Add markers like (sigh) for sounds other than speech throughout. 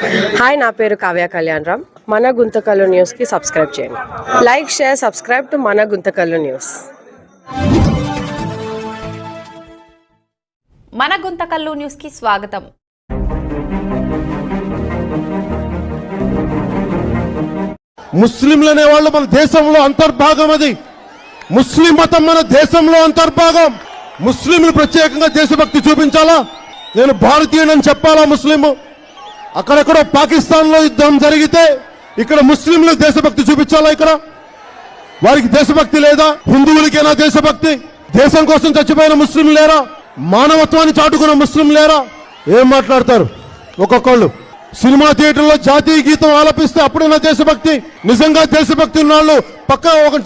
Hi నా పేరు కావ్య కళ్యాణ్ రామ్. మన గుంతకల్లు న్యూస్కి సబ్స్క్రైబ్ చేయండి. లైక్ షేర్ సబ్స్క్రైబ్ టు మన గుంతకల్లు న్యూస్ మన గుంతకల్లు న్యూస్కి స్వాగతం. ముస్లింలు అనేవాళ్ళు మన దేశంలో అంతర్భాగం అది. ముస్లిం మతం మన దేశంలో అంతర్భాగం. ముస్లింలు ప్రత్యేకంగా దేశభక్తి చూపించాలా? నేను భారతీయుడని చెప్పాలా ముస్లిం అక్కడెక్కడో పాకిస్తాన్లో యుద్ధం జరిగితే ఇక్కడ ముస్లింలు దేశభక్తి చూపించాలా ఇక్కడ? వారికి దేశభక్తి లేదా? హిందువులకేనా దేశభక్తి? దేశం కోసం చచ్చిపోయిన ముస్లింలు లేరా? మానవత్వాన్ని చాటుకున్న ముస్లిం లేరా? ఏం మాట్లాడతారు? ఒక్కొక్కళ్ళు. సినిమా థియేటర్లో జాతీయ గీతం ఆలపిస్తే అప్పుడైనా దేశభక్తి? నిజంగా దేశభక్తి ఉన్నాళ్ళు? పక్క ఒక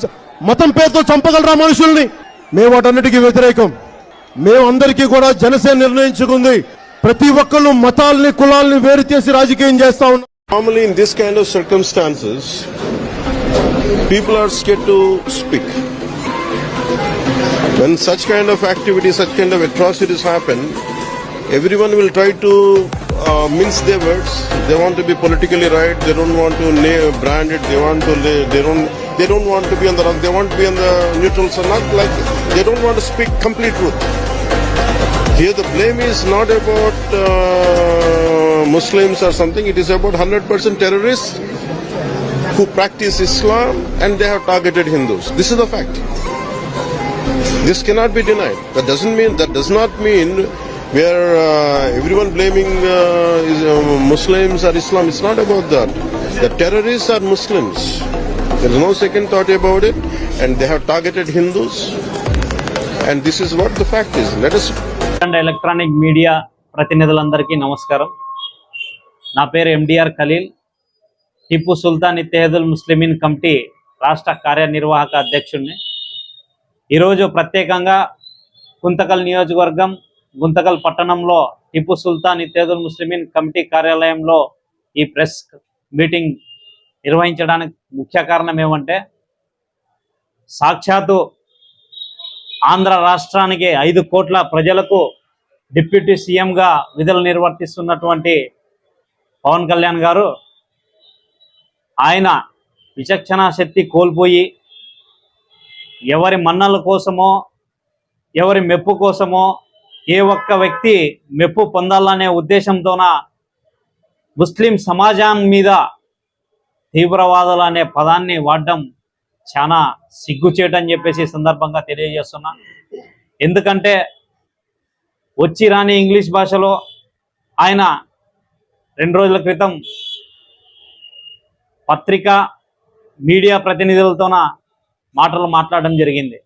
మతం పేరుతో చంపగలరా మనుషుల్ని? మేము వాటన్నిటికీ వ్యతిరేకం. మేము అందరికీ కూడా జనసేన నిర్ణయించుకుంది. ప్రతి ఒక్కళ్ళు మతాల్ని కులాల్ని వేరు చేసి రాజకీయం చేస్తా ఉన్నాం Normally, in this kind of circumstances, people are scared to speak. When such kind of activities, such kind of atrocities happen, everyone will try to uh, mince their words. They want to be politically right. They don't want to na- brand it. They want to. Lay, they don't. They don't want to be on the wrong. They want to be on the neutral. So not like they don't want to speak complete truth. Here the blame is not about uh, Muslims or something. It is about 100% terrorists who practice Islam and they have targeted Hindus. This is the fact. This cannot be denied. That doesn't mean that does not mean we are uh, everyone blaming uh, uh, Muslims or Islam. It's not about that. The terrorists are Muslims. There is no second thought about it, and they have targeted Hindus. And this is what the fact is. Let us and electronic media ప్రతినిధులందరికీ నమస్కారం. నా పేరు MDR Khaleel. Tipu Sultan Ittehadul Muslimeen committee రాష్ట్ర కార్యనిర్వాహక అధ్యక్షుడిని. ఈరోజు ప్రత్యేకంగా గుంతకల్ నియోజకవర్గం గుంతకల్ పట్టణంలో టిప్పు సుల్తాన్ ఇత్తేహదుల్ ముస్లిమీన్ కమిటీ కార్యాలయంలో ఈ ప్రెస్ మీటింగ్ నిర్వహించడానికి ముఖ్య కారణం ఏమంటే సాక్షాత్తు ఆంధ్ర రాష్ట్రానికి ఐదు కోట్ల ప్రజలకు డిప్యూటీ సీఎంగా విధులు నిర్వర్తిస్తున్నటువంటి పవన్ కళ్యాణ్ గారు ఆయన విచక్షణ శక్తి కోల్పోయి ఎవరి మన్నల కోసమో ఎవరి మెప్పు కోసమో ఏ ఒక్క వ్యక్తి మెప్పు పొందాలనే ఉద్దేశంతోన ముస్లిం సమాజం మీద తీవ్రవాదులు అనే పదాన్ని వాడడం చాలా సిగ్గుచేటని చెప్పేసి సందర్భంగా తెలియజేస్తున్నా. ఎందుకంటే వచ్చి రాని ఇంగ్లీష్ భాషలో ఆయన రెండు రోజుల క్రితం పత్రిక మీడియా ప్రతినిధులతోన మాటలు మాట్లాడడం జరిగింది.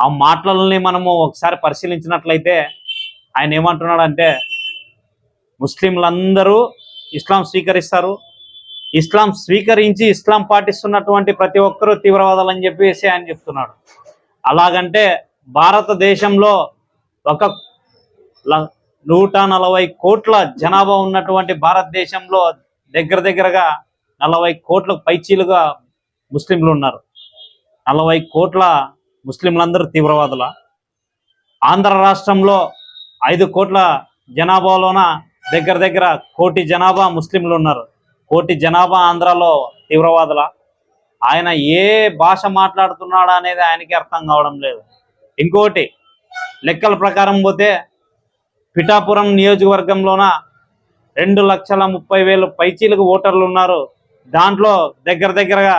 ఆ మాటలని మనము ఒకసారి పరిశీలించినట్లయితే ఆయన ఏమంటున్నాడంటే ముస్లింలందరూ ఇస్లాం స్వీకరిస్తారు. ఇస్లాం స్వీకరించి ఇస్లాం పాటిస్తున్నటువంటి ప్రతి ఒక్కరూ తీవ్రవాదాలు అని చెప్పేసి ఆయన చెప్తున్నాడు. అలాగంటే భారతదేశంలో ఒక నూట నలభై కోట్ల జనాభా ఉన్నటువంటి భారతదేశంలో దగ్గర దగ్గరగా నలభై కోట్ల పైచీలుగా ముస్లింలు ఉన్నారు. నలభై కోట్ల ముస్లింలందరూ తీవ్రవాదుల. ఆంధ్ర రాష్ట్రంలో ఐదు కోట్ల జనాభాలోన దగ్గర దగ్గర కోటి జనాభా ముస్లింలు ఉన్నారు. కోటి జనాభా ఆంధ్రాలో తీవ్రవాదుల. ఆయన ఏ భాష మాట్లాడుతున్నాడు అనేది ఆయనకి అర్థం కావడం లేదు. ఇంకోటి లెక్కల ప్రకారం పోతే పిఠాపురం నియోజకవర్గంలోన రెండు లక్షల ముప్పై వేలు పైచీలకు ఓటర్లు ఉన్నారు. దాంట్లో దగ్గర దగ్గరగా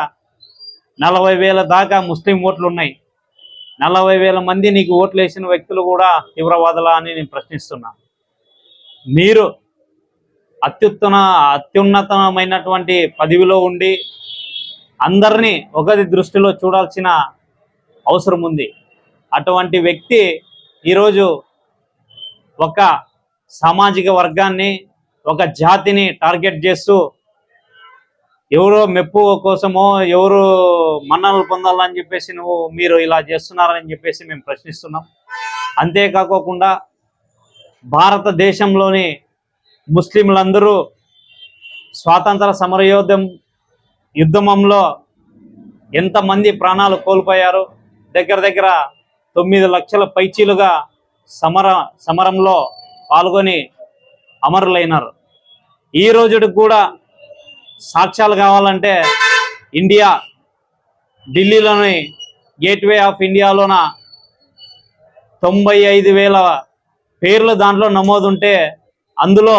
నలభై వేల దాకా ముస్లిం ఓట్లు ఉన్నాయి. నలభై వేల మంది నీకు ఓట్లు వేసిన వ్యక్తులు కూడా తీవ్రవాదులా అని నేను ప్రశ్నిస్తున్నా. మీరు అత్యుత్తమ అత్యున్నతమైనటువంటి పదవిలో ఉండి అందరినీ ఒకది దృష్టిలో చూడాల్సిన అవసరం ఉంది. అటువంటి వ్యక్తి ఈరోజు ఒక సామాజిక వర్గాన్ని ఒక జాతిని టార్గెట్ చేస్తూ ఎవరో మెప్పు కోసమో ఎవరు మన్ననలు పొందాలని చెప్పేసి నువ్వు మీరు ఇలా చేస్తున్నారని చెప్పేసి మేము ప్రశ్నిస్తున్నాం. అంతేకాకోకుండా భారతదేశంలోని ముస్లింలందరూ స్వాతంత్ర సమరయోధం యుద్ధమంలో ఎంతమంది ప్రాణాలు కోల్పోయారు? దగ్గర దగ్గర తొమ్మిది లక్షల పైచీలుగా సమర సమరంలో పాల్గొని అమరులైనారు. ఈ రోజుకి కూడా సాక్ష్యాలు కావాలంటే ఇండియా ఢిల్లీలోని గేట్వే ఆఫ్ ఇండియాలోన తొంభై ఐదు వేల పేర్లు దాంట్లో నమోదుంటే అందులో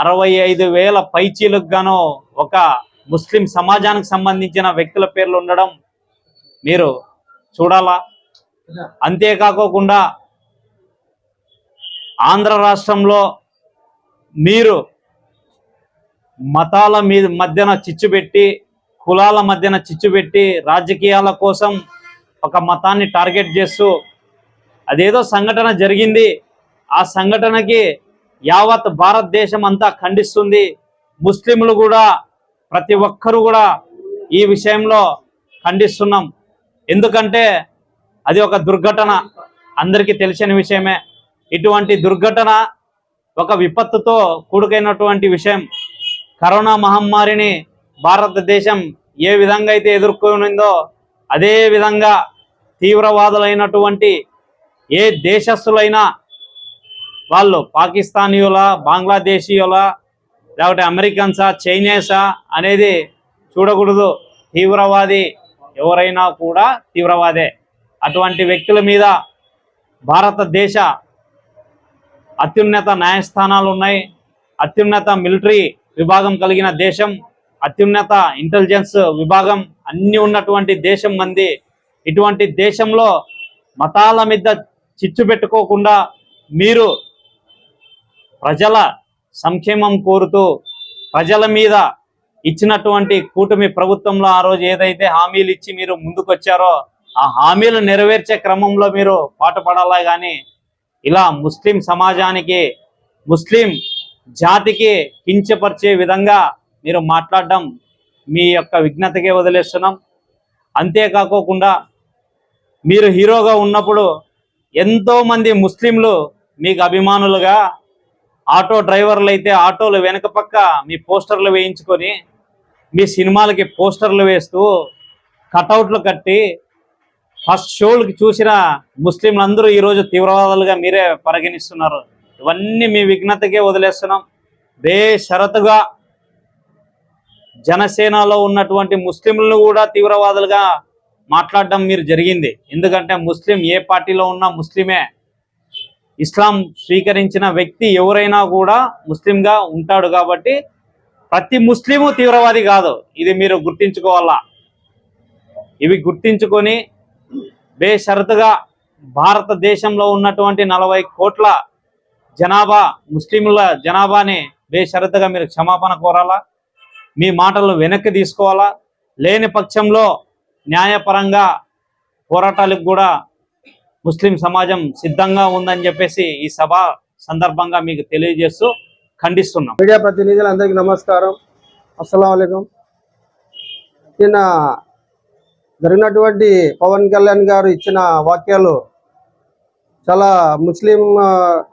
అరవై ఐదు వేల పైచీలకు గాను ఒక ముస్లిం సమాజానికి సంబంధించిన వ్యక్తుల పేర్లు ఉండడం మీరు చూడాలా? అంతేకాకోకుండా ఆంధ్ర రాష్ట్రంలో మీరు మతాల మీద మధ్యన చిచ్చు పెట్టి కులాల మధ్యన చిచ్చు పెట్టి రాజకీయాల కోసం ఒక మతాన్ని టార్గెట్ చేస్తూ అదేదో సంఘటన జరిగింది. ఆ సంఘటనకి యావత్ భారతదేశం అంతా ఖండిస్తుంది. ముస్లింలు కూడా ప్రతి ఒక్కరూ కూడా ఈ విషయంలో ఖండిస్తున్నాం. ఎందుకంటే అది ఒక దుర్ఘటన. అందరికీ తెలిసిన విషయమే. ఇటువంటి దుర్ఘటన ఒక విపత్తుతో కూడుకైనటువంటి విషయం. కరోనా మహమ్మారిని భారతదేశం ఏ విధంగా అయితే ఎదుర్కొనిందో అదే విధంగా తీవ్రవాదులైనటువంటి ఏ దేశస్తులైనా వాళ్ళు పాకిస్తానీయుల బంగ్లాదేశీయుల లేకపోతే అమెరికన్సా చైనీసా అనేది చూడకూడదు. తీవ్రవాది ఎవరైనా కూడా తీవ్రవాదే. అటువంటి వ్యక్తుల మీద భారతదేశ అత్యున్నత న్యాయస్థానాలు ఉన్నాయి. అత్యున్నత మిలిటరీ విభాగం కలిగిన దేశం అత్యున్నత ఇంటెలిజెన్స్ విభాగం అన్ని ఉన్నటువంటి దేశం మంది. ఇటువంటి దేశంలో మతాల మీద చిచ్చు పెట్టుకోకుండా మీరు ప్రజల సంక్షేమం కోరుతూ ప్రజల మీద ఇచ్చినటువంటి కూటమి ప్రభుత్వంలో ఆ రోజు ఏదైతే హామీలు ఇచ్చి మీరు ముందుకొచ్చారో ఆ హామీలు నెరవేర్చే క్రమంలో మీరు పాటుపడాలా కానీ ఇలా ముస్లిం సమాజానికి ముస్లిం జాతికి కించపరిచే విధంగా మీరు మాట్లాడడం మీ యొక్క విజ్ఞతకే వదిలేస్తున్నాం. అంతేకాకోకుండా మీరు హీరోగా ఉన్నప్పుడు ఎంతోమంది ముస్లింలు మీకు అభిమానులుగా ఆటో డ్రైవర్లు అయితే ఆటోలు వెనక పక్క మీ పోస్టర్లు వేయించుకొని మీ సినిమాలకి పోస్టర్లు వేస్తూ కటౌట్లు కట్టి ఫస్ట్ షోలకి చూసిన ముస్లింలందరూ ఈరోజు తీవ్రవాదులుగా మీరే పరిగణిస్తున్నారు. ఇవన్నీ మీ విఘ్నతకే వదిలేస్తున్నాం. బేషరతుగా జనసేనలో ఉన్నటువంటి ముస్లింలను కూడా తీవ్రవాదులుగా మాట్లాడడం మీరు జరిగింది. ఎందుకంటే ముస్లిం ఏ పార్టీలో ఉన్నా ముస్లిమే. ఇస్లాం స్వీకరించిన వ్యక్తి ఎవరైనా కూడా ముస్లింగా ఉంటాడు కాబట్టి ప్రతి ముస్లిము తీవ్రవాది కాదు. ఇది మీరు గుర్తించుకోవాలా? ఇవి గుర్తించుకొని బేషరతుగా భారతదేశంలో ఉన్నటువంటి నలభై కోట్ల జనాభా ముస్లింల జనాభాని బేషరతుగా మీరు క్షమాపణ కోరాలా? మీ మాటలు వెనక్కి తీసుకోవాలా? లేని పక్షంలో న్యాయపరంగా పోరాటాలకు కూడా ముస్లిం సమాజం సిద్ధంగా ఉందని చెప్పేసి ఈ సభ సందర్భంగా మీకు తెలియజేస్తూ ఖండిస్తున్నాం. మీడియా ప్రతినిధులందరికీ నమస్కారం. అస్సలం నిన్న జరిగినటువంటి పవన్ కళ్యాణ్ గారు ఇచ్చిన వాక్యాలు చాలా ముస్లిం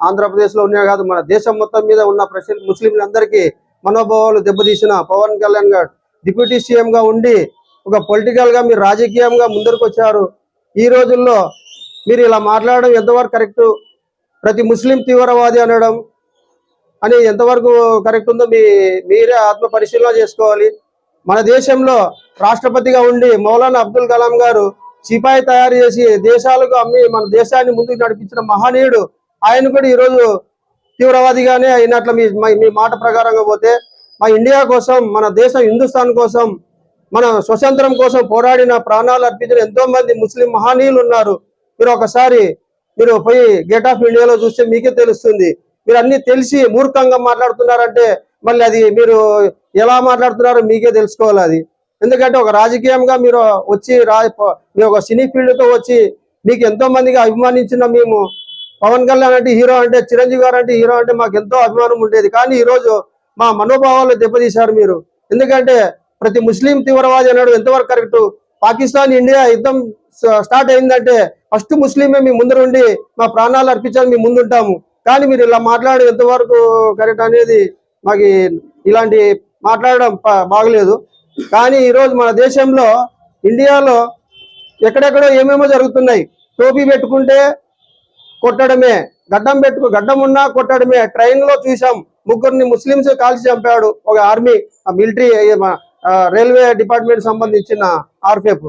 ఆంధ్రప్రదేశ్లో ఉన్నాయి కాదు మన దేశం మొత్తం మీద ఉన్న ప్రజలు ముస్లింలందరికీ మనోభావాలు దెబ్బతీసిన పవన్ కళ్యాణ్ గారు డిప్యూటీ సీఎంగా ఉండి ఒక పొలిటికల్గా మీరు రాజకీయంగా ముందరకు వచ్చారు ఈ రోజుల్లో మీరు ఇలా మాట్లాడడం ఎంతవరకు కరెక్ట్? ప్రతి ముస్లిం తీవ్రవాది అనడం అని ఎంతవరకు కరెక్ట్ ఉందో మీ మీరే ఆత్మ పరిశీలన చేసుకోవాలి. మన దేశంలో రాష్ట్రపతిగా ఉండి మౌలానా అబ్దుల్ కలాం గారు సిపాయి తయారు చేసి దేశాలకు అమ్మి మన దేశాన్ని ముందుకు నడిపించిన మహనీయుడు ఆయన కూడా ఈరోజు తీవ్రవాదిగానే అయినట్ల మీ మీ- మీ మాట ప్రకారంగా పోతే మా ఇండియా కోసం మన దేశం హిందుస్థాన్ కోసం మన స్వతంత్రం కోసం పోరాడిన ప్రాణాలు అర్పించిన ఎంతో మంది ముస్లిం మహనీయులు ఉన్నారు. మీరు ఒకసారి మీరు పోయి గేట్ ఆఫ్ ఇండియాలో చూస్తే మీకే తెలుస్తుంది. మీరు అన్ని తెలిసి మూర్ఖంగా మాట్లాడుతున్నారంటే మళ్ళీ అది మీరు ఎలా మాట్లాడుతున్నారో మీకే తెలుసుకోవాలి అది. ఎందుకంటే ఒక రాజకీయంగా మీరు వచ్చి రా మీ ఒక సినీ ఫీల్డ్తో వచ్చి మీకు ఎంతో మందిగా అభిమానించిన మేము పవన్ కళ్యాణ్ అంటే హీరో అంటే చిరంజీవి గారు అంటే హీరో అంటే మాకు ఎంతో అభిమానం ఉండేది. కానీ ఈరోజు మా మనోభావాలు దెబ్బతీశారు మీరు. ఎందుకంటే ప్రతి ముస్లిం తీవ్రవాది అన్నాడు ఎంతవరకు కరెక్ట్? పాకిస్తాన్ ఇండియా యుద్ధం స్టార్ట్ అయిందంటే ఫస్ట్ ముస్లిమే మీ ముందరుండి మా ప్రాణాలు అర్పించాలి మీ ముందుంటాము. కానీ మీరు ఇలా మాట్లాడే ఎంతవరకు కరెక్ట్ అనేది మాకు ఇలాంటి మాట్లాడడం బాగలేదు. కానీ ఈరోజు మన దేశంలో ఇండియాలో ఎక్కడెక్కడో ఏమేమో జరుగుతున్నాయి. టోపీ పెట్టుకుంటే కొట్టడమే. గడ్డం పెట్టుకు గడ్డం ఉన్నా కొట్టడమే. ట్రైన్లో చూసాం ముగ్గురిని ముస్లింస్ కాల్చి చంపాడు ఒక ఆర్మీ మిలిటరీ రైల్వే డిపార్ట్మెంట్ సంబంధించిన ఆర్పిఎఫ్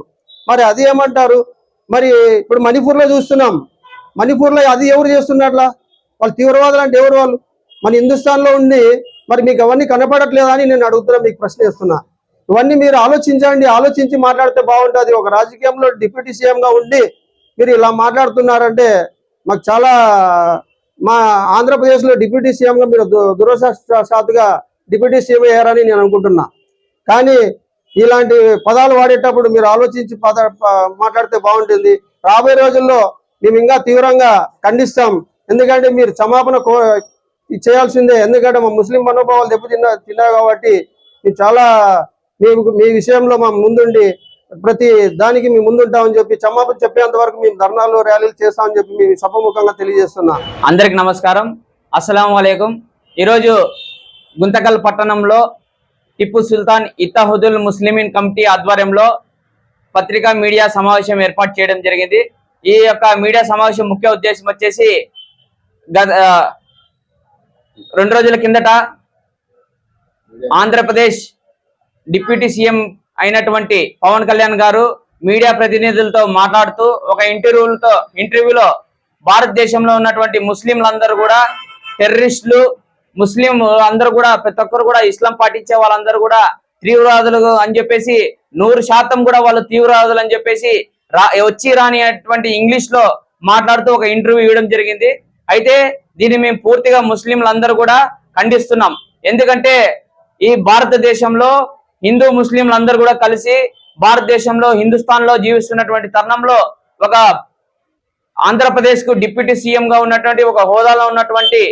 మరి అది ఏమంటారు? మరి ఇప్పుడు మణిపూర్లో చూస్తున్నాం. మణిపూర్లో అది ఎవరు చేస్తున్నట్లా? వాళ్ళు తీవ్రవాదులు అంటే ఎవరు వాళ్ళు? మన హిందుస్థాన్లో ఉండి మరి మీకు అవన్నీ కనపడట్లేదా అని నేను అడుగుతున్నా మీకు ప్రశ్న వేస్తున్నా. ఇవన్నీ మీరు ఆలోచించండి ఆలోచించి మాట్లాడితే బాగుంటుంది. ఒక రాజకీయంలో డిప్యూటీ సీఎంగా ఉండి మీరు ఇలా మాట్లాడుతున్నారంటే మాకు చాలా మా ఆంధ్రప్రదేశ్లో డిప్యూటీ సీఎంగా మీరు దు- డిప్యూటీ సీఎం అయ్యారని నేను అనుకుంటున్నా. కానీ ఇలాంటి పదాలు వాడేటప్పుడు మీరు ఆలోచించి పద మాట్లాడితే బాగుంటుంది. రాబోయే రోజుల్లో మేము ఇంకా తీవ్రంగా ఖండిస్తాం. ఎందుకంటే మీరు క్షమాపణ కో- ఇది చేయాల్సిందే. ఎందుకంటే మా ముస్లిం మనోభావాలు దెబ్బతిన్నా తిన్నా కాబట్టి మేము చాలా మీ మీ విషయంలో మా ముందుండి ప్రతి దానికి మేము ముందుంటామని చెప్పి క్షమాపణ చెప్పేంత వరకు మేము ధర్నాలు ర్యాలీలు చేస్తామని చెప్పి మేము సభముఖంగా తెలియజేస్తున్నా. అందరికి నమస్కారం. అస్సలం వలైకుం ఈరోజు గుంతకల్ పట్టణంలో టిప్పు సుల్తాన్ ఇత్తహుదుల్ ముస్లిమీన్ కమిటీ ఆధ్వర్యంలో పత్రికా మీడియా సమావేశం ఏర్పాటు చేయడం జరిగింది. ఈ యొక్క మీడియా సమావేశం ముఖ్య ఉద్దేశం వచ్చేసి గత రెండు రోజుల కిందట ఆంధ్రప్రదేశ్ డిప్యూటీ సీఎం అయినటువంటి పవన్ కళ్యాణ్ గారు మీడియా ప్రతినిధులతో మాట్లాడుతూ ఒక ఇంటర్వ్యూలతో ఇంటర్వ్యూలో భారతదేశంలో ఉన్నటువంటి ముస్లింలందరూ కూడా టెర్రరిస్టులు ముస్లిం అందరూ కూడా ప్రతి ఒక్కరు కూడా ఇస్లాం పాటించే వాళ్ళందరూ కూడా తీవ్రవాదులు అని చెప్పేసి నూరు శాతం కూడా వాళ్ళు తీవ్రవాదులు అని చెప్పేసి రా వచ్చి రాని అటువంటి ఇంగ్లీష్లో మాట్లాడుతూ ఒక ఇంటర్వ్యూ ఇవ్వడం జరిగింది. అయితే దీన్ని మేము పూర్తిగా ముస్లింలందరూ కూడా ఖండిస్తున్నాం. ఎందుకంటే ఈ భారతదేశంలో హిందూ ముస్లింలందరూ కూడా కలిసి భారతదేశంలో హిందుస్థాన్లో జీవిస్తున్నటువంటి తరుణంలో ఒక ఆంధ్రప్రదేశ్కు డిప్యూటీ సీఎం గా ఉన్నటువంటి ఒక హోదాలో ఉన్నటువంటి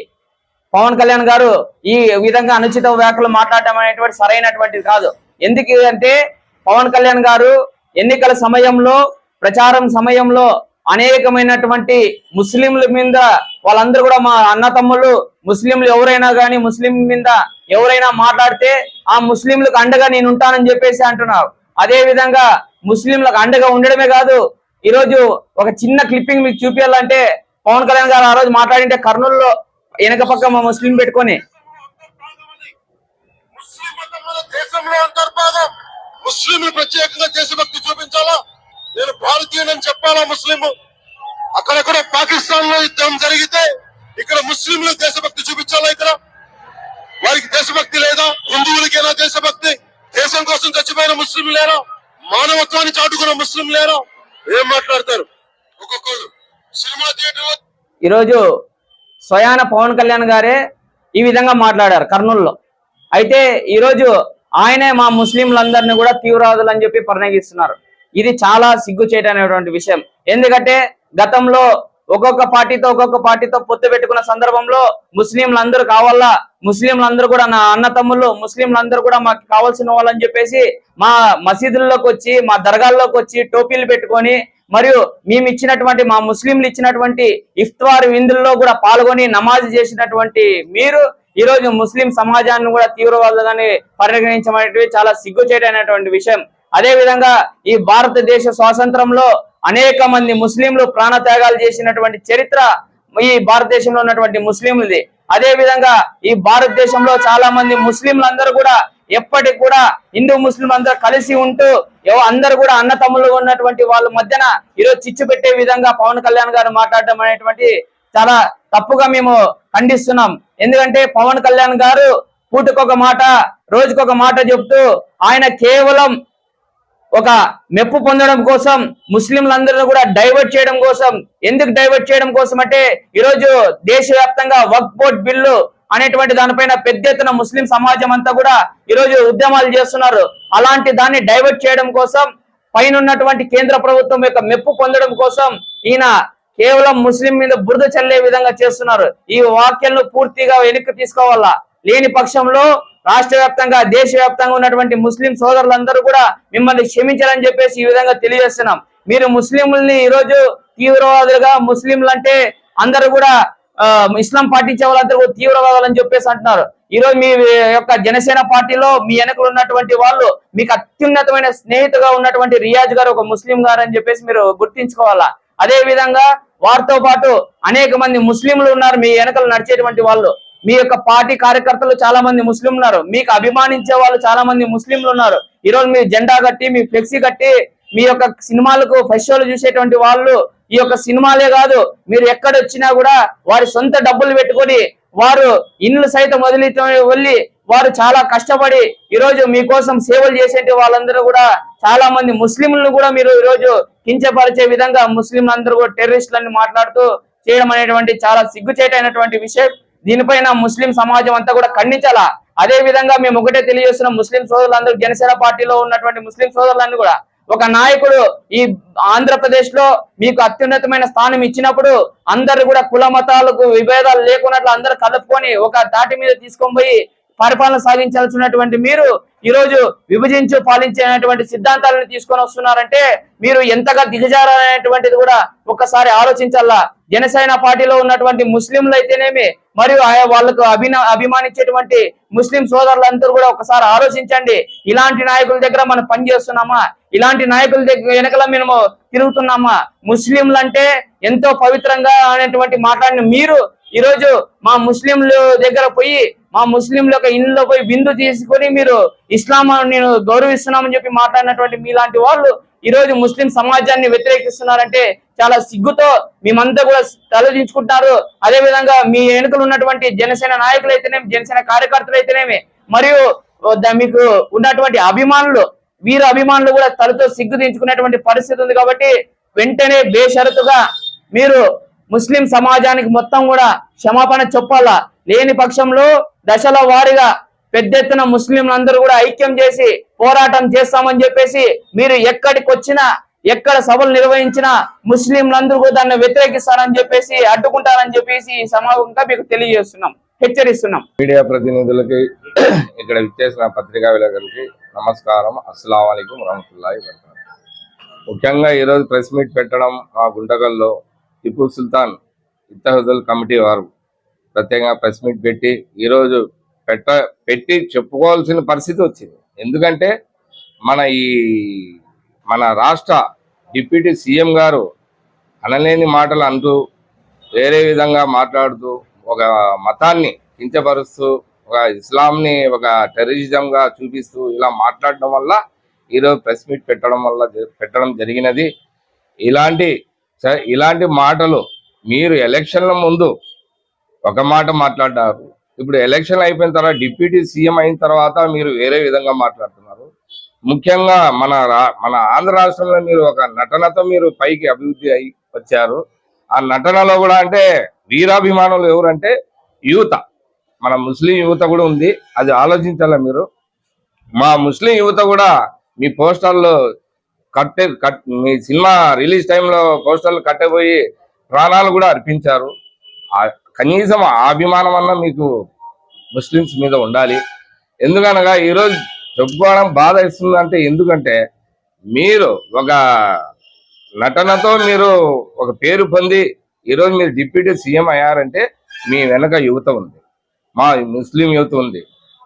పవన్ కళ్యాణ్ గారు ఈ విధంగా అనుచిత వ్యాఖ్యలు మాట్లాడటం అనేటువంటి సరైనటువంటిది కాదు. ఎందుకు అంటే పవన్ కళ్యాణ్ గారు ఎన్నికల సమయంలో ప్రచారం సమయంలో అనేకమైనటువంటి ముస్లింల మీద వాళ్ళందరూ కూడా మా అన్న తమ్ముళ్ళు ముస్లింలు ఎవరైనా కానీ ముస్లిం మీద ఎవరైనా మాట్లాడితే ఆ ముస్లింలకు అండగా నేను ఉంటానని చెప్పేసి అంటున్నారు. అదే విధంగా ముస్లింలకు అండగా ఉండడమే కాదు ఈ రోజు ఒక చిన్న క్లిప్పింగ్ మీకు చూపించాలంటే పవన్ కళ్యాణ్ గారు ఆ రోజు మాట్లాడింటే కర్నూలులో వెనక పక్క మా ముస్లిం పెట్టుకొని. ముస్లిం ముస్లింలు ప్రత్యేకంగా దేశభక్తి చూపించాలా? నేను భారతీయులని చెప్పాలా ముస్లిం అక్కడక్కడ పాకిస్తాన్లో యుద్ధం జరిగితే ఇక్కడ ముస్లింలు దేశభక్తి చూపించాలా ఇక్కడ? వారికి దేశభక్తి లేదా? హిందువులకేనా దేశభక్తి? దేశం కోసం చచ్చిపోయిన ముస్లిం లేరా? మానవత్వాన్ని చాటుకున్న ముస్లిం లేరా? ఏం మాట్లాడతారు? ఒక్కొక్కరు. సినిమా థియేటర్ ఈరోజు స్వయాన పవన్ కళ్యాణ్ గారే ఈ విధంగా మాట్లాడారు కర్నూలులో. అయితే ఈరోజు ఆయనే మా ముస్లింలందరినీ కూడా తీవ్రవాదులు అని చెప్పి పరిణగిస్తున్నారు ఇది చాలా సిగ్గు చేయటమైనటువంటి విషయం. ఎందుకంటే గతంలో ఒక్కొక్క పార్టీతో ఒక్కొక్క పార్టీతో పొత్తు పెట్టుకున్న సందర్భంలో ముస్లింలందరూ కావాలా? ముస్లింలందరూ కూడా నా అన్న తమ్ముళ్ళు ముస్లింలందరూ కూడా మాకు కావాల్సిన వాళ్ళని చెప్పేసి మా మసీదుల్లోకి వచ్చి మా దర్గాల్లోకి వచ్చి టోపీలు పెట్టుకొని మరియు మేము ఇచ్చినటువంటి మా ముస్లింలు ఇచ్చినటువంటి ఇఫ్తార్ విందుల్లో కూడా పాల్గొని నమాజ్ చేసినటువంటి మీరు ఈ రోజు ముస్లిం సమాజాన్ని కూడా తీవ్రవాదులని పరిగణించడం అనేటివి చాలా సిగ్గుచేటైనటువంటి విషయం. అదే విధంగా ఈ భారతదేశ స్వాతంత్రంలో అనేక మంది ముస్లింలు ప్రాణత్యాగాలు చేసినటువంటి చరిత్ర ఈ భారతదేశంలో ఉన్నటువంటి ముస్లింలది. అదే విధంగా ఈ భారతదేశంలో చాలా మంది ముస్లింలందరూ కూడా ఎప్పటికి కూడా హిందూ ముస్లిం అందరూ కలిసి ఉంటూ అందరు కూడా అన్న తమ్ముళ్ళు ఉన్నటువంటి వాళ్ళ మధ్యన ఈరోజు చిచ్చు పెట్టే విధంగా పవన్ కళ్యాణ్ గారు మాట్లాడడం అనేటువంటి చాలా తప్పుగా మేము ఖండిస్తున్నాం. ఎందుకంటే పవన్ కళ్యాణ్ గారు పూటకొక మాట రోజుకొక మాట చెప్తూ ఆయన కేవలం ఒక మెప్పు పొందడం కోసం ముస్లింలందరూ కూడా డైవర్ట్ చేయడం కోసం. ఎందుకు డైవర్ట్ చేయడం కోసం అంటే ఈరోజు దేశవ్యాప్తంగా వక్ బోర్డ్ బిల్లు అనేటువంటి దానిపైన పెద్ద ఎత్తున ముస్లిం సమాజం అంతా కూడా ఈరోజు ఉద్యమాలు చేస్తున్నారు. అలాంటి దాన్ని డైవర్ట్ చేయడం కోసం పైన ఉన్నటువంటి కేంద్ర ప్రభుత్వం యొక్క మెప్పు పొందడం కోసం ఈయన కేవలం ముస్లిం మీద బురద చల్లే విధంగా చేస్తున్నారు. ఈ వాక్యాలను పూర్తిగా వెనక్కి తీసుకోవాలా? లేని పక్షంలో రాష్ట్ర వ్యాప్తంగా దేశ వ్యాప్తంగా ఉన్నటువంటి ముస్లిం సోదరులందరూ కూడా మిమ్మల్ని క్షమించాలని చెప్పేసి ఈ విధంగా తెలియజేస్తున్నాం. మీరు ముస్లింలని ఈ రోజు తీవ్రవాదులుగా ముస్లింలు అంటే అందరూ కూడా ఇస్లాం పాటించే వాళ్ళందరూ కూడా తీవ్రవాదులు అని చెప్పేసి అంటున్నారు. ఈ రోజు మీ యొక్క జనసేన పార్టీలో మీ వెనకలు ఉన్నటువంటి వాళ్ళు మీకు అత్యున్నతమైన స్నేహితుగా ఉన్నటువంటి రియాజ్ గారు ఒక ముస్లిం గారు అని చెప్పేసి మీరు గుర్తించుకోవాలా? అదే విధంగా వారితో పాటు అనేక మంది ముస్లింలు ఉన్నారు మీ వెనకలు నడిచేటువంటి వాళ్ళు. మీ యొక్క పార్టీ కార్యకర్తలు చాలా మంది ముస్లింలు ఉన్నారు మీకు అభిమానించే వాళ్ళు చాలా మంది ముస్లింలు ఉన్నారు ఈ రోజు మీరు జెండా కట్టి మీ ఫ్లెక్సీ కట్టి మీ యొక్క సినిమాలకు ఫెస్టివల్ చూసేటువంటి వాళ్ళు ఈ యొక్క సినిమాలే కాదు. మీరు ఎక్కడ వచ్చినా కూడా వారి సొంత డబ్బులు పెట్టుకొని వారు ఇండ్లు సైతం వదిలి వెళ్ళి వారు చాలా కష్టపడి ఈ రోజు మీకోసం సేవలు చేసేటి వాళ్ళందరూ కూడా చాలా మంది ముస్లింలను కూడా మీరు ఈ రోజు కించపరిచే విధంగా ముస్లింలు అందరూ కూడా టెర్రరిస్టులని మాట్లాడుతూ చేయడం అనేటువంటి చాలా సిగ్గుచేటైనటువంటి విషయం. దీనిపైన ముస్లిం సమాజం అంతా కూడా ఖండించాలా? అదే విధంగా మేము ఒకటే తెలియజేస్తున్న ముస్లిం సోదరులందరూ జనసేన పార్టీలో ఉన్నటువంటి ముస్లిం సోదరులన్నీ కూడా. ఒక నాయకుడు ఈ ఆంధ్రప్రదేశ్లో మీకు అత్యున్నతమైన స్థానం ఇచ్చినప్పుడు అందరు కూడా కుల మతాలకు విభేదాలు లేకున్నట్లు అందరు కలుపుకొని ఒక దాటి మీద తీసుకొని పోయి పరిపాలన సాగించాల్సినటువంటి మీరు ఈ రోజు విభజించు పాలించేటువంటి సిద్ధాంతాలను తీసుకొని వస్తున్నారంటే మీరు ఎంతగా దిగజారనేటువంటిది కూడా ఒక్కసారి ఆలోచించాలా? జనసేన పార్టీలో ఉన్నటువంటి ముస్లింలు అయితేనేమి మరియు ఆయా వాళ్ళకు అభిన అభిమానించేటువంటి ముస్లిం సోదరులందరూ కూడా ఒకసారి ఆలోచించండి. ఇలాంటి నాయకుల దగ్గర మనం పనిచేస్తున్నామా ఇలాంటి నాయకుల దగ్గర వెనకల మేము తిరుగుతున్నామా? ముస్లింలు అంటే ఎంతో పవిత్రంగా అనేటువంటి మాట్లాడిన మీరు ఈ రోజు మా ముస్లింల దగ్గర పోయి మా ముస్లింల యొక్క ఇంట్లో పోయి విందు తీసుకొని మీరు ఇస్లాం నేను గౌరవిస్తున్నామని చెప్పి మాట్లాడినటువంటి మీలాంటి వాళ్ళు ఈ రోజు ముస్లిం సమాజాన్ని వ్యతిరేకిస్తున్నారంటే చాలా సిగ్గుతో మేమంతా కూడా తలదించుకుంటారు. అదే విధంగా మీ వెనుకలు ఉన్నటువంటి జనసేన నాయకులు అయితేనేమి జనసేన కార్యకర్తలు అయితేనేమి మరియు మీకు ఉన్నటువంటి అభిమానులు వీరు అభిమానులు కూడా తలతో సిగ్గు దించుకునేటువంటి పరిస్థితి ఉంది కాబట్టి వెంటనే బేషరతుగా మీరు ముస్లిం సమాజానికి మొత్తం కూడా క్షమాపణ చెప్పాలా? లేని పక్షంలో దశల వారీగా పెద్ద ఎత్తున ముస్లింలందరూ కూడా ఐక్యం చేసి పోరాటం చేస్తామని చెప్పేసి మీరు ఎక్కడికి వచ్చినా ఎక్కడ సభలు నిర్వహించినా ముస్లింలందరూ కూడా దాన్ని వ్యతిరేకిస్తారని చెప్పేసి అడ్డుకుంటారని చెప్పేసి ఈ సమావేశంగా మీకు తెలియజేస్తున్నాం హెచ్చరిస్తున్నాం. మీడియా ప్రతినిధులకి (clears throat) ఇక్కడ విచ్చేసిన పత్రికా విలేకరులకి నమస్కారం. అస్సలం అయికం వరహతుల్లాhi ముఖ్యంగా ఈరోజు ప్రెస్ మీట్ పెట్టడం మా గుండగల్లో టిపు సుల్తాన్ ఇత్తహదుల్ కమిటీ వారు ప్రత్యేకంగా ప్రెస్ మీట్ పెట్టి ఈరోజు పెట్ట పెట్టి చెప్పుకోవాల్సిన పరిస్థితి వచ్చింది. ఎందుకంటే మన ఈ మన రాష్ట్ర డిప్యూటీ సీఎం గారు అనలేని మాటలు అంటూ వేరే విధంగా మాట్లాడుతూ ఒక మతాన్ని కించపరుస్తూ ఒక ఇస్లాంని ఒక టెర్రరిజంగా చూపిస్తూ ఇలా మాట్లాడడం వల్ల ఈరోజు ప్రెస్ మీట్ పెట్టడం వల్ల పెట్టడం జరిగినది. ఇలాంటి స- ఇలాంటి మాటలు మీరు ఎలక్షన్ల ముందు ఒక మాట మాట్లాడారు. ఇప్పుడు ఎలక్షన్ అయిపోయిన తర్వాత డిప్యూటీ సీఎం అయిన తర్వాత మీరు వేరే విధంగా మాట్లాడుతున్నారు. ముఖ్యంగా మన రా- మన ఆంధ్ర రాష్ట్రంలో మీరు ఒక నటనతో మీరు పైకి అభివృద్ధి అయి వచ్చారు. ఆ నటనలో కూడా అంటే వీరాభిమానులు ఎవరంటే యువత. మన ముస్లిం యువత కూడా ఉంది. అది ఆలోచించాలా మీరు? మా ముస్లిం యువత కూడా మీ పోస్టర్లు కట్టే కట్ మీ సినిమా రిలీజ్ టైంలో పోస్టర్లు కట్టబోయి ప్రాణాలు కూడా అర్పించారు. కనీసం ఆ అభిమానం అన్న మీకు ముస్లిమ్స్ మీద ఉండాలి. ఎందుకనగా ఈరోజు చెప్పుకోవడం బాధ ఇస్తుంది అంటే ఎందుకంటే మీరు ఒక నటనతో మీరు ఒక పేరు పొంది ఈరోజు మీరు డిప్యూటీ సీఎం అయ్యారంటే మీ వెనక యువత ఉంది. మా ముస్లిం యువత ఉంది.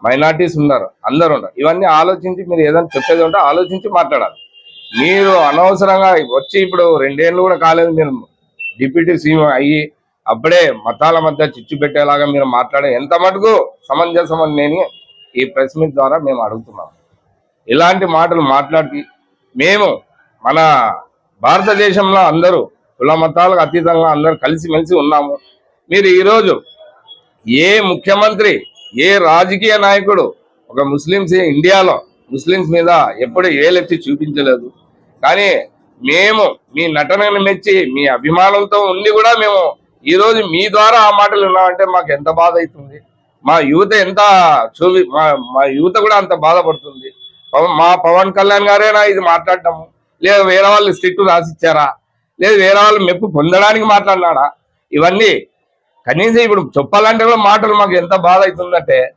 మైనార్టీస్ ఉన్నారు. అందరు ఉన్నారు. ఇవన్నీ ఆలోచించి మీరు ఏదైనా చెప్పేది ఉంటే ఆలోచించి మాట్లాడాలి. మీరు అనవసరంగా వచ్చి ఇప్పుడు రెండేళ్ళు కూడా కాలేదు. మీరు డిప్యూటీ సీఎం అయ్యి అప్పుడే మతాల మధ్య చిచ్చు పెట్టేలాగా మీరు మాట్లాడే ఎంత మటుకు సమంజసం అని నేను ఈ ప్రెస్ మీట్ ద్వారా మేము అడుగుతున్నాం ఇలాంటి మాటలు మాట్లాడి మేము మన భారతదేశంలో అందరూ కుల మతాలకు అతీతంగా అందరూ కలిసిమెలిసి ఉన్నాము. మీరు ఈరోజు ఏ ముఖ్యమంత్రి ఏ రాజకీయ నాయకుడు ఒక ముస్లింస్ ఇండియాలో ముస్లింస్ మీద ఎప్పుడు ఏలెత్తి చూపించలేదు. కానీ మేము మీ నటనను మెచ్చి మీ అభిమానంతో ఉండి కూడా మేము ఈరోజు మీ ద్వారా ఆ మాటలు విన్నామంటే మాకు ఎంత బాధ అవుతుంది? మా యువత ఎంత చూపి మా యువత కూడా అంత బాధపడుతుంది. పవన్- మా పవన్ కళ్యాణ్ గారేనా ఇది మాట్లాడటము. లేదా వేరే వాళ్ళు స్ట్రిక్ట్ రాసిచ్చారా? లేదు వేరే వాళ్ళు మెప్పు పొందడానికి మాట్లాడినాడా? ఇవన్నీ కనీసం ఇప్పుడు చెప్పాలంటే కూడా మాటలు మాకు ఎంత బాధ అవుతుందంటే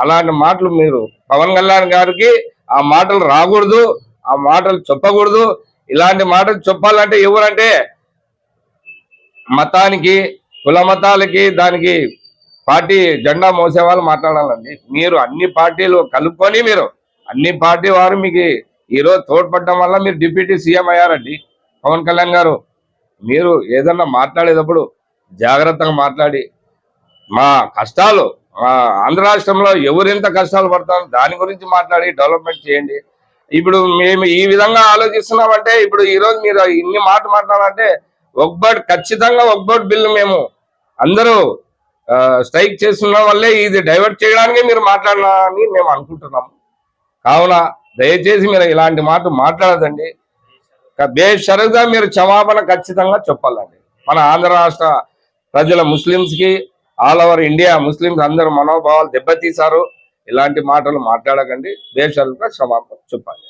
అలాంటి మాటలు మీరు పవన్ కళ్యాణ్ గారికి ఆ మాటలు రాకూడదు ఆ మాటలు చెప్పకూడదు. ఇలాంటి మాటలు చెప్పాలంటే ఎవరంటే మతానికి కుల మతాలకి దానికి పార్టీ జెండా మోసే వాళ్ళు మాట్లాడాలండి. మీరు అన్ని పార్టీలు కలుపుకొని మీరు అన్ని పార్టీ వారు మీకు ఈరోజు తోడ్పడడం వల్ల మీరు డిప్యూటీ సీఎం అయ్యారండి. పవన్ కళ్యాణ్ గారు మీరు ఏదన్నా మాట్లాడేటప్పుడు జాగ్రత్తగా మాట్లాడి మా కష్టాలు మా ఆంధ్ర రాష్ట్రంలో ఎవరు ఎంత కష్టాలు పడతారు దాని గురించి మాట్లాడి డెవలప్మెంట్ చేయండి. ఇప్పుడు మేము ఈ విధంగా ఆలోచిస్తున్నామంటే ఇప్పుడు ఈరోజు మీరు ఇన్ని మాట మాట్లాడాలంటే ఒక్బర్డ్ ఖచ్చితంగా ఒక్బర్డ్ బిల్లు మేము అందరూ స్ట్రైక్ చేస్తున్న వల్లే ఇది డైవర్ట్ చేయడానికి మీరు మాట్లాడాలని మేము అనుకుంటున్నాము. కావున దయచేసి మీరు ఇలాంటి మాట మాట్లాడదండి. బేషరగా మీరు క్షమాపణ ఖచ్చితంగా చెప్పాలండి. మన ఆంధ్ర రాష్ట్ర ప్రజల ముస్లిమ్స్కి ఆల్ ఓవర్ ఇండియా ముస్లిమ్స్ అందరూ మనోభావాలు దెబ్బతీశారు. ఇలాంటి మాటలు మాట్లాడకండి. బేషరగా క్షమాపణ చెప్పాలి.